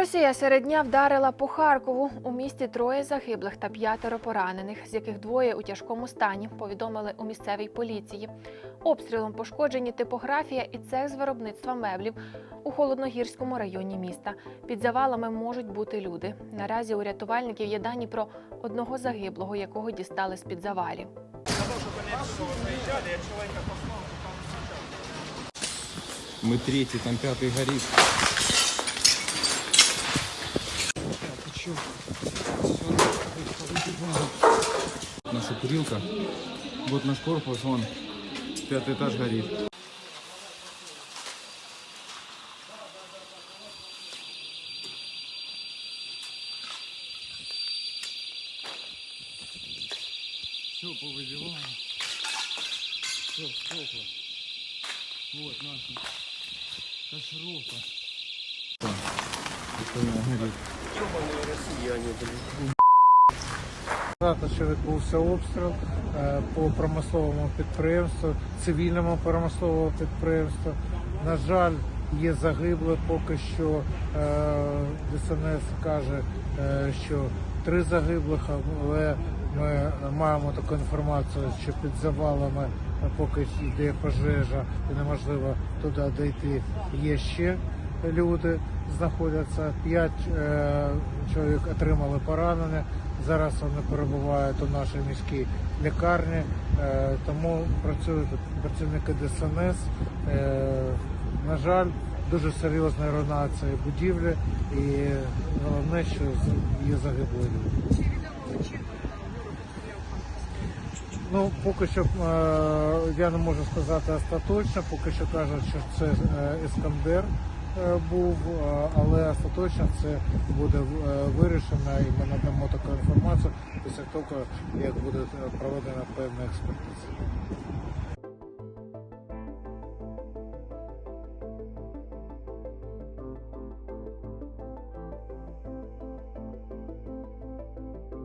Росія серед дня вдарила по Харкову. У місті троє загиблих та п'ятеро поранених, з яких двоє у тяжкому стані, повідомили у місцевій поліції. Обстрілом пошкоджені типографія і цех з виробництва меблів у холодногірському районі міста. Під завалами можуть бути люди. Наразі у рятувальників є дані про одного загиблого, якого дістали з під завалів. Мы третий, там пятый горит. Наша курилка. Вот наш корпус, вон, пятый этаж горит. Все, повыбивало. Все, стекла. Вот наша кашировка. Знати, що відбувся обстріл е, по промисловому підприємству, цивільному промисловому підприємству. На жаль, є загиблі. Поки що е, ДСНС каже, е, що три загиблих, але ми маємо таку інформацію, що під завалами, поки йде пожежа і неможливо туди дійти, є ще люди знаходяться. П'ять е, чоловік отримали поранення. Зараз вони перебувають у нашій міській лікарні, е, тому працюють працівники ДСНС. Е, на жаль, дуже серйозна руйнація будівлі, і головне, що є загиблі. Ну, поки що е, я не можу сказати остаточно, поки що кажуть, що це е, Іскандер був, е, але остаточно це буде е, вирішено і ми надамо таку інформацію після того, як буде е, проведена певна експертиза.